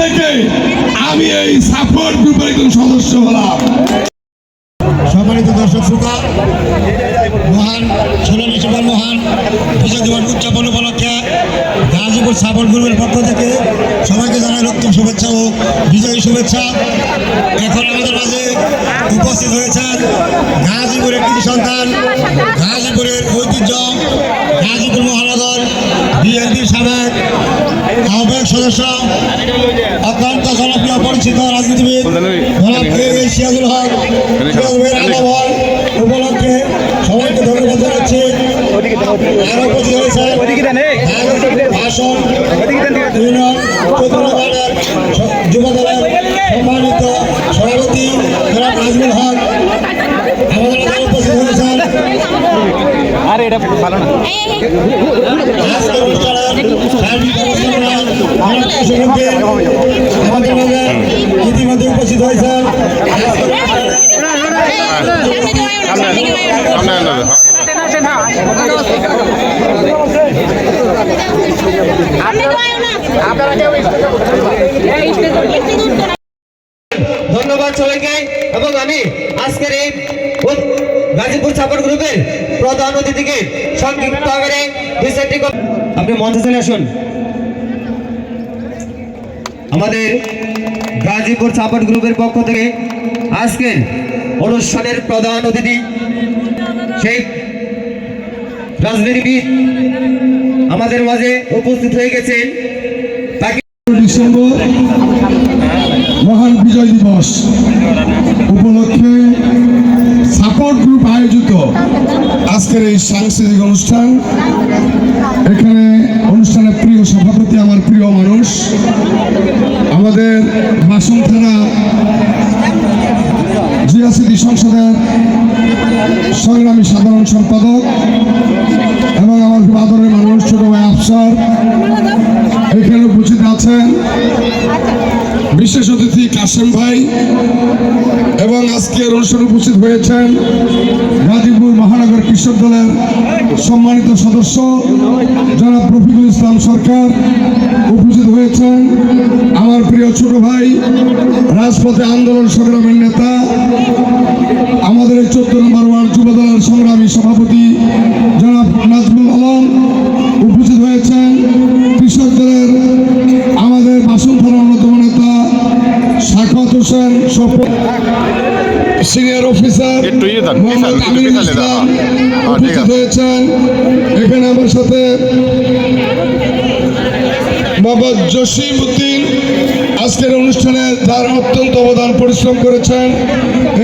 থেকে আমি এই সাপোর্ট গ্রুপের একজন সদস্য হলাম। সম্মানিত দর্শক শ্রোতা, মহান ষোলো ডিসেম্বর মহান বিজয় দিবস উদযাপন উপলক্ষে গাজীপুর সাপোর্ট গ্রুপের পক্ষ থেকে সবাইকে জানাই রক্তিম শুভেচ্ছা ও বিজয়ী শুভেচ্ছা। এখন আমাদের মাঝে উপস্থিত হয়েছেন গাজীপুরের কৃতি সন্তান, গাজীপুরের ঐতিহ্য, গাজীপুর মহানগর বিএনপির সাবেক আহ্বায়ক সদস্য অত্যন্ত জনপ্রিয় পরিচিত রাজনীতিবিদ সিরাজুল হক উপলক্ষে সবাইকে ধন্যবাদ জানাচ্ছি। এটা ভালো না। ইতিমধ্যে উপস্থিত আনো ধন্যবাদ সবাইকে। এবং আমি আজকের এই গাজীপুর সাপোর্ট গ্রুপের প্রধান অতিথিকে সংক্ষিপ্ত আকারে দুই আপনি মঞ্চে চলে আসুন। আমাদের গাজীপুর সাপোর্ট গ্রুপের পক্ষ থেকে আজকের অনুষ্ঠানের প্রধান অতিথি সেই রাজনীতিবিদ আমাদের মাঝে উপস্থিত হয়ে গেছেন। তাকে ডিসেম্বর মহান বিজয় দিবস। উপলক্ষে সাপোর্ট গ্রুপ আয়োজিত আজকের এই সাংস্কৃতিক অনুষ্ঠান। এখানে অনুষ্ঠানের প্রিয় সভাপতি আমার প্রিয় মানুষ। আমাদের বাসন থানা জিয়া সিটি সংসদের সংগ্রামী সাধারণ সম্পাদক এবং আমার আদরের মানুষ, ছোট ভাই আফসার। এখানে উপস্থিত আছেন বিশেষ অতিথি কাশেম ভাই আজকের অনুষ্ঠানে উপস্থিত হয়েছেন গাজীপুর মহানগর কৃষক দলের সম্মানিত সদস্য জনাব রফিকুল ইসলাম সরকার। উপস্থিত হয়েছেন আমার প্রিয় ছোট ভাই, রাজপথে আন্দোলন সংগ্রামের নেতা, আমাদের এই চোদ্দ নম্বর ওয়ার্ড যুব দলের সংগ্রামী সভাপতি জনাব নাজমুল আলম। উপস্থিত হয়েছেন কৃষক দলের আমাদের বাসন অন্যতম নেতা সাখাত হোসেন সফর সিনিয়র অফিসার ইয়ে মোহাম্মদ। ইসলাম হ্যাঁ, উপস্থিত হয়েছেন। এখানে আমার সাথে মোহাম্মদ জসিম উদ্দিন আজকের অনুষ্ঠানে তার অত্যন্ত অবদান পরিশ্রম করেছেন।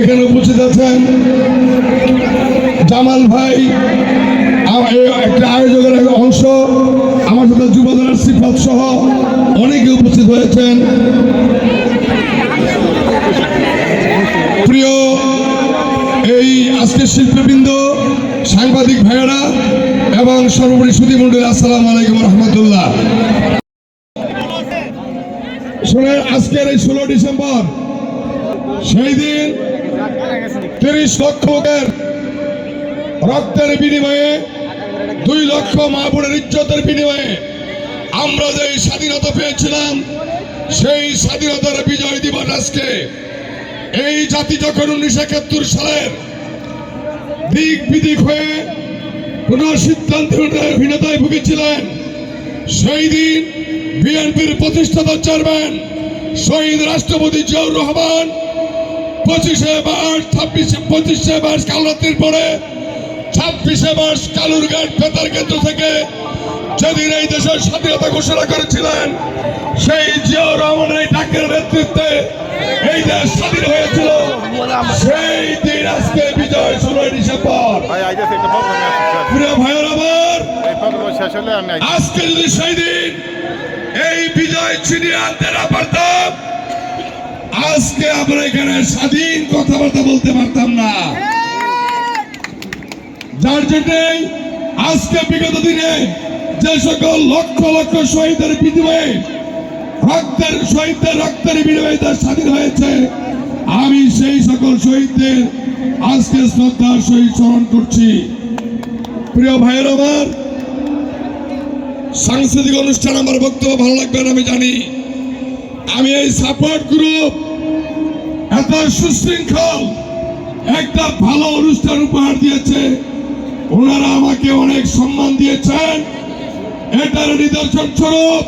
এখানে উপস্থিত আছেন জামাল ভাই। একটা আয়োজকের অংশ। আমার সাথে যুবদলের সিফাত সহ অনেকে উপস্থিত হয়েছেন। আজকের শিল্পবৃন্দ, সাংবাদিক ভাইয়েরা এবং সর্বোপরি সুদীমণ্ডলী আসসালাম আলাইকুম রহমতুল্লাহ। শোনেন, আজকের এই ষোলো ডিসেম্বর, সেই দিন তিরিশ লক্ষ লোকের রক্তের বিনিময়ে, দুই লক্ষ মা বোনের ইজ্জতের বিনিময়ে আমরা যে স্বাধীনতা পেয়েছিলাম, সেই স্বাধীনতার বিজয় দিবস আজকে। এই জাতি যখন উনিশশো একাত্তর সালের দিক বিদিক হয়ে কোন সিদ্ধান্ত হীনতায় ভুগেছিলেন। সেই দিন বিএনপির প্রতিষ্ঠাতা চেয়ারম্যান শহীদ রাষ্ট্রপতি জিয়াউর রহমান পঁচিশে মার্চ, ছাব্বিশে, পঁচিশে মার্চ কালরাত্রির পরে, ছাব্বিশে মার্চ কালুরঘাট বেতার কেন্দ্র থেকে যেদিন এই দেশের স্বাধীনতা ঘোষণা করেছিলেন, সেই জিয়াউর রহমানের ডাকের নেতৃত্বে এই দেশ স্বাধীন হয়েছিল। সেই দিন আজকে বিজয় ষোলোই ডিসেম্বর ভাই আইতেছে একটা প্রোগ্রাম আছে প্রিয় ভাইয়ের আমার এই প্রোগ্রাম শেষ আমি আজকে যদি সেই দিন এই বিজয় ছিনিয়ে আনতে না পারতাম, আজকে আমরা এখানে স্বাধীন কথাবার্তা বলতে পারতাম না। যার জন্যই আজকে বিগত দিনে যে সকল লক্ষ লক্ষ শহীদের বিনিময়ে রক্তের শহীদদের রক্তের বিনিময়ে দেশ স্বাধীন হয়েছে, আমি সেই সকল শহীদদের আজকে শ্রদ্ধার সহিত স্মরণ করছি। প্রিয় ভাইয়ের আমার সাংস্কৃতিক অনুষ্ঠান আমার বক্তব্য ভালো লাগবে না, আমি জানি। আমি এই সাপোর্ট গ্রুপ এত সুশৃঙ্খল, একটা ভালো অনুষ্ঠান উপহার দিয়েছে। ওনারা আমাকে অনেক সম্মান দিয়েছেন। এটার নিদর্শন স্বরূপ,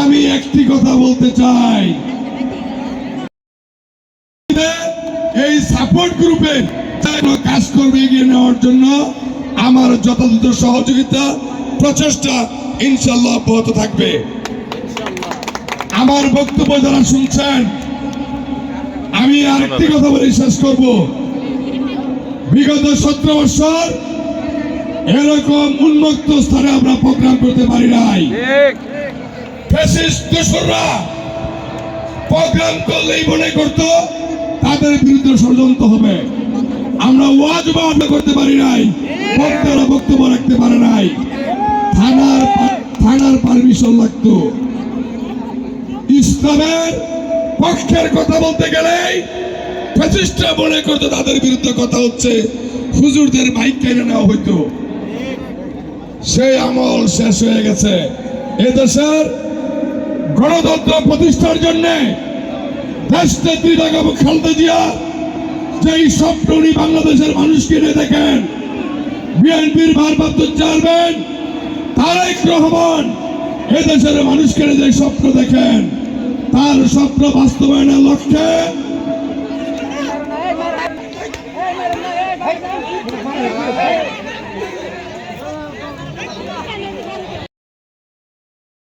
আমি একটি কথা বলতে চাই। এই সাপোর্ট গ্রুপে কাজ করবে এগিয়ে নেওয়ার জন্য আমার যথাযথ সহযোগিতা প্রচেষ্টা ইনশাল্লাহ অব্যাহত থাকবে। আমার বক্তব্য যারা শুনছেন আমি আরেকটি কথা বলে শেষ করব। বিগত সতেরো বছর এরকম উন্মুক্ত স্থানে আমরা প্রোগ্রাম করতে পারি নাই। প্রোগ্রাম করলেই মনে করত তাদের বিরুদ্ধে ষড়যন্ত্র হবে। আমরা ওয়াজ করতে পারি নাই। বক্তারা বক্তব্য রাখতে পারে নাই। থানার থানার পারমিশন লাগতো। ইসলামের পক্ষের কথা বলতে গেলেই ফ্যাসিস্টরা মনে করতো তাদের বিরুদ্ধে কথা হচ্ছে, হুজুরদের মাইক কেড়ে নেওয়া হইতো। সেই আমল শেষ হয়ে গেছে। এদেশের গণতন্ত্র প্রতিষ্ঠার জন্য দেশনেত্রী বেগম খালেদা জিয়া যেই স্বপ্ন বাংলাদেশের মানুষকে নিয়ে দেখেন বিএনপির ভারপ্রাপ্ত চেয়ারম্যান তারেক রহমান। এদেশের মানুষকে যে স্বপ্ন দেখেন। তার স্বপ্ন বাস্তবায়নের লক্ষ্যে